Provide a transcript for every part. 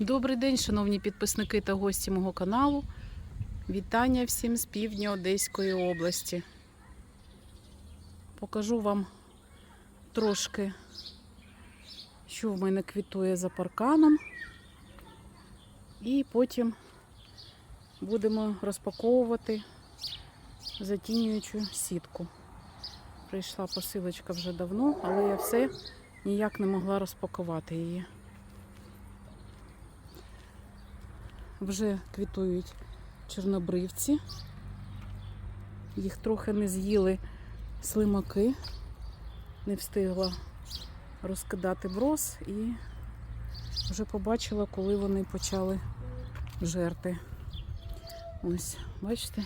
Добрий день, шановні підписники та гості мого каналу. Вітання всім з півдня Одеської області. Покажу вам трошки, що в мене квітує за парканом. І потім будемо розпаковувати затінюючу сітку. Прийшла посилочка вже давно, але я все ніяк не могла розпакувати її. Вже квітують чорнобривці. Їх трохи не з'їли слимаки. Не встигла розкидати брос і вже побачила, коли вони почали жерти. Ось, бачите,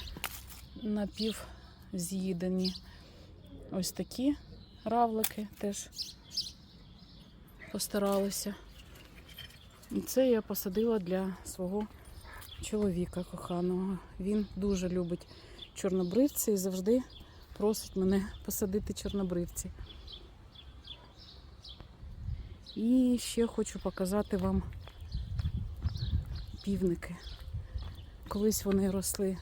напів з'їдені. Ось такі равлики теж постаралися. І це я посадила для свого чоловіка коханого. Він дуже любить чорнобривці і завжди просить мене посадити чорнобривці. І ще хочу показати вам півники. Колись вони росли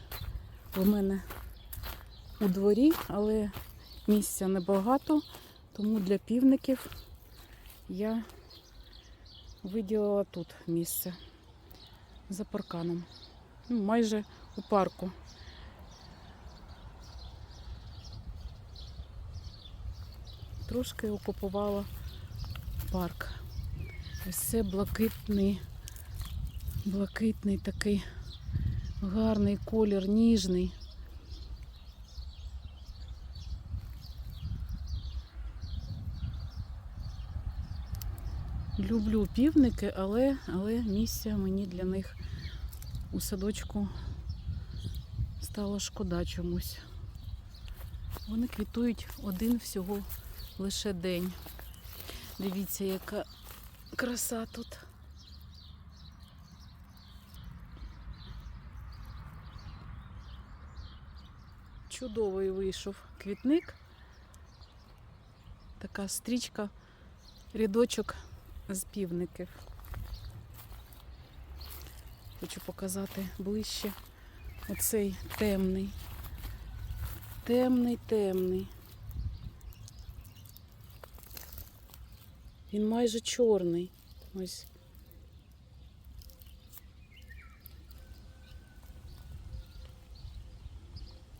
у мене у дворі, але місця небагато, тому для півників я виділила тут місце за парканом. Ну, майже у парку. Трошки окупувала парк. Ось це блакитний, блакитний такий гарний колір, ніжний. Люблю півники, але, але місця мені для них у садочку стало шкода чомусь. Вони квітують один всього лише день. Дивіться, яка краса тут. Чудовий вийшов квітник. Така стрічка, рядочок з півників. Хочу показати ближче оцей темний. Темний, темний. Він майже чорний. Ось.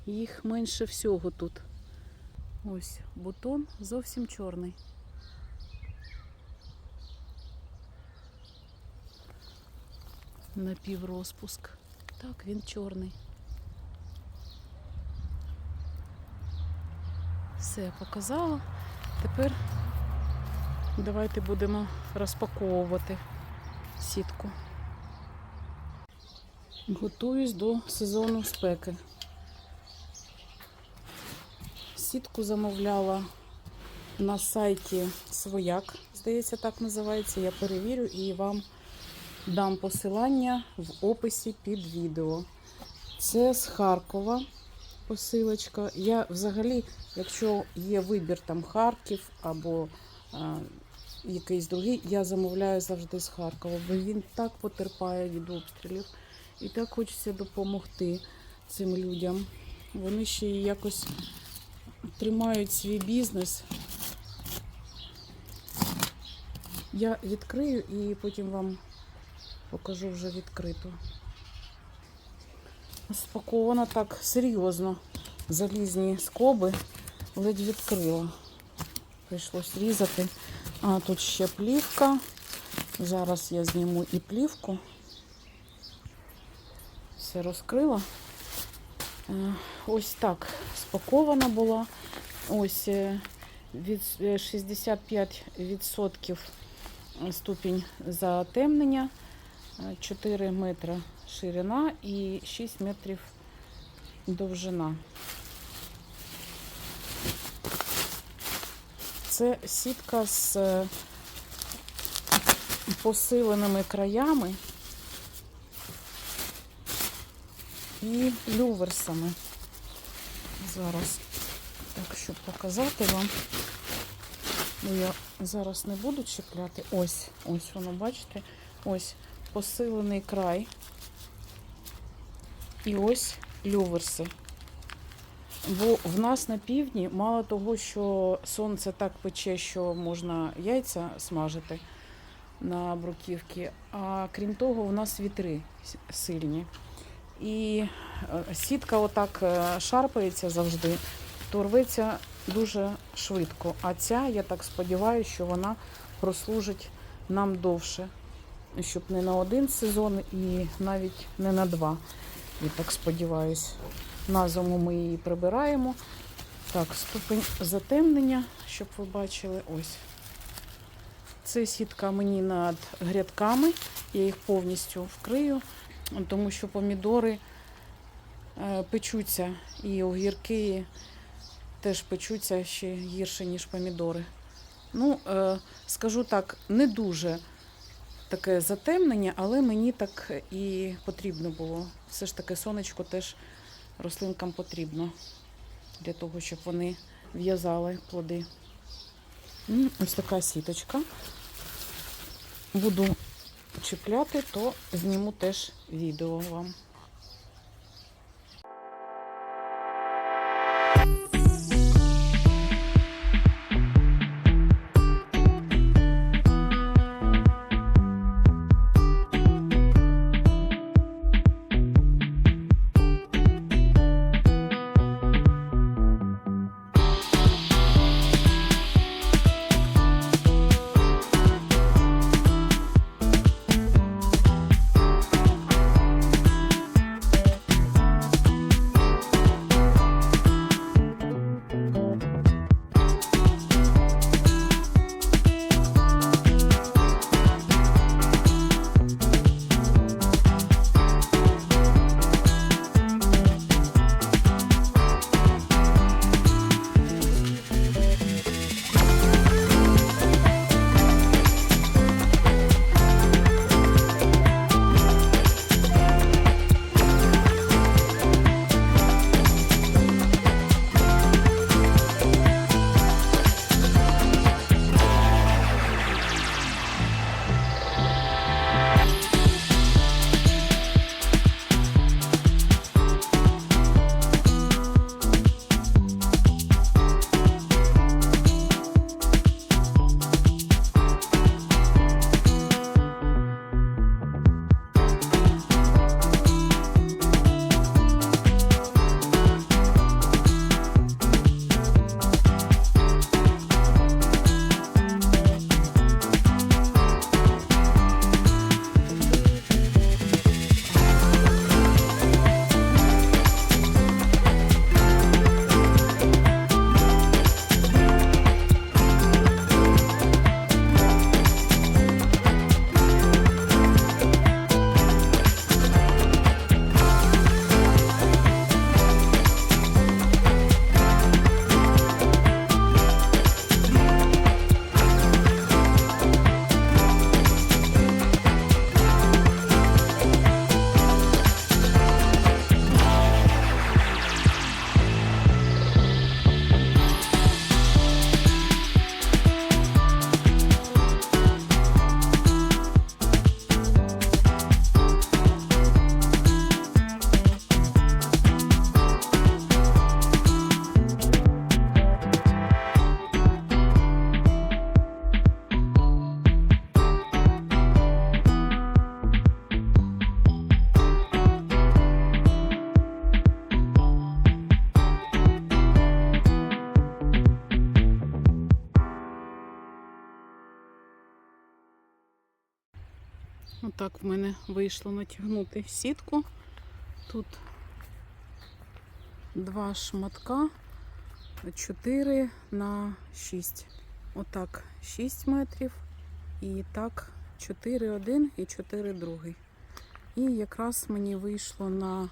Їх менше всього тут. Ось бутон зовсім чорний. Напіврозпуск. Так, він чорний. Все, показала. Тепер давайте будемо розпаковувати сітку. Готуюсь до сезону спеки. Сітку замовляла на сайті Свояк, здається, так називається. Я перевірю і вам дам посилання в описі під відео. Це з Харкова посилочка. Я взагалі, якщо є вибір там Харків або а, якийсь другий, я замовляю завжди з Харкова, бо він так потерпає від обстрілів. І так хочеться допомогти цим людям. Вони ще якось тримають свій бізнес. Я відкрию і потім вам покажу вже відкрито. Спаковано так серйозно. Залізні скоби ледь відкрила. Прийшлось різати. А тут ще плівка. Зараз я зніму і плівку. Все розкрила. Е, Ось так спакована була. Ось е, від е, 65% ступінь затемнення, е, 4 метри ширина і 6 метрів довжина. Це сітка з е, посиленими краями і люверсами. Зараз, так, щоб показати вам. Ну, я зараз не буду чіпляти. Ось, ось воно, бачите? Ось посилений край. І ось люверси. Бо в нас на півдні мало того, що сонце так пече, що можна яйця смажити на бруківки, а крім того, у нас вітри сильні. І е, сітка отак е, шарпається завжди, то рветься дуже швидко. А ця, я так сподіваюся, що вона прослужить нам довше, щоб не на один сезон і навіть не на два. Я так сподіваюся. На зиму ми її прибираємо. Так, ступень затемнення, щоб ви бачили, ось. Це сітка мені над грядками. Я їх повністю вкрию, тому що помідори е, печуться і огірки теж печуться ще гірше, ніж помідори. Ну, е, скажу так, не дуже таке затемнення, але мені так і потрібно було. Все ж таки сонечко теж рослинкам потрібно для того, щоб вони в'язали плоди. Ось така сіточка. Буду чіпляти, то зніму теж відео вам. Отак в мене вийшло натягнути сітку. Тут два шматка 4 на 6. Отак 6 метрів. І так 4 один і 4 другий. І якраз мені вийшло на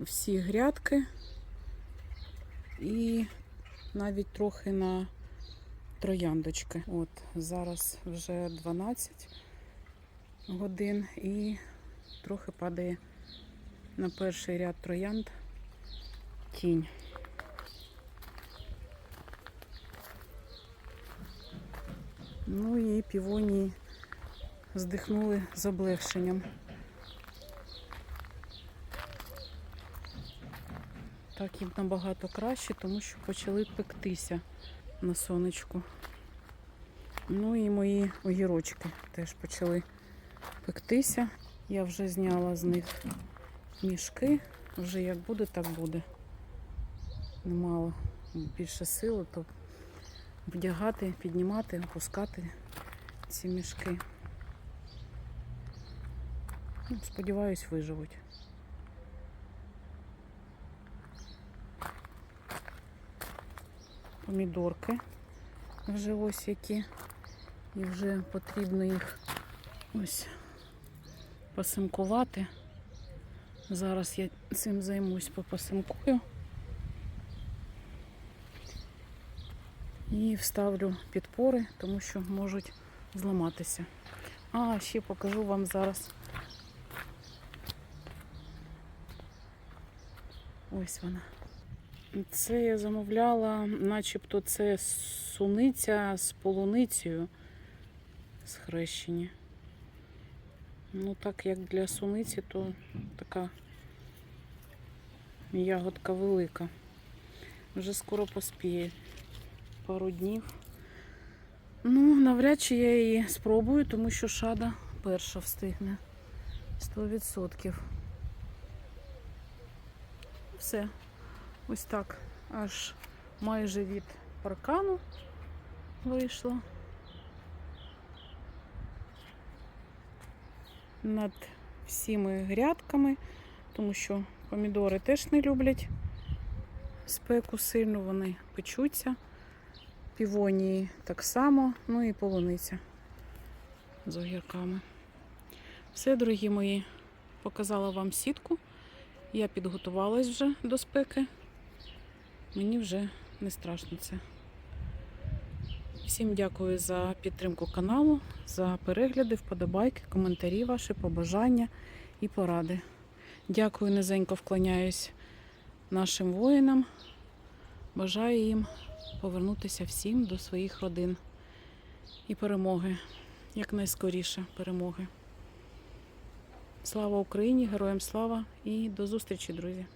всі грядки і навіть трохи на трояндочки. От зараз вже 12 годин і трохи падає на перший ряд троянд тінь. Ну і півонії здихнули з облегшенням. Так їм набагато краще, тому що почали пектися на сонечку. Ну і мої огірочки теж почали пектися. Я вже зняла з них мішки. Вже як буде, так буде. Немало більше сили, то вдягати, піднімати, опускати ці мішки. Ну, Сподіваюсь, виживуть. Помідорки вже ось які. І вже потрібно їх ось посимкувати. Зараз я цим займусь попосимкую. І вставлю підпори, тому що можуть зламатися. А, ще покажу вам зараз. Ось вона. Це я замовляла, начебто це суниця з полуницею з хрещені. Ну, так як для суниці, то така ягодка велика. Вже скоро поспіє пару днів. Ну, навряд чи я її спробую, тому що шада перша встигне. 100%. Все. Ось так. Аж майже від паркану вийшло. Над всіми грядками, тому що помідори теж не люблять спеку сильно, вони печуться. Півонії так само, ну і полуниця з огірками. Все, дорогі мої, показала вам сітку. Я підготувалась вже до спеки. Мені вже не страшно це. Всім дякую за підтримку каналу, за перегляди, вподобайки, коментарі ваші, побажання і поради. Дякую, низенько вклоняюсь нашим воїнам. Бажаю їм повернутися всім до своїх родин і перемоги, якнайскоріше перемоги. Слава Україні! Героям слава і до зустрічі, друзі!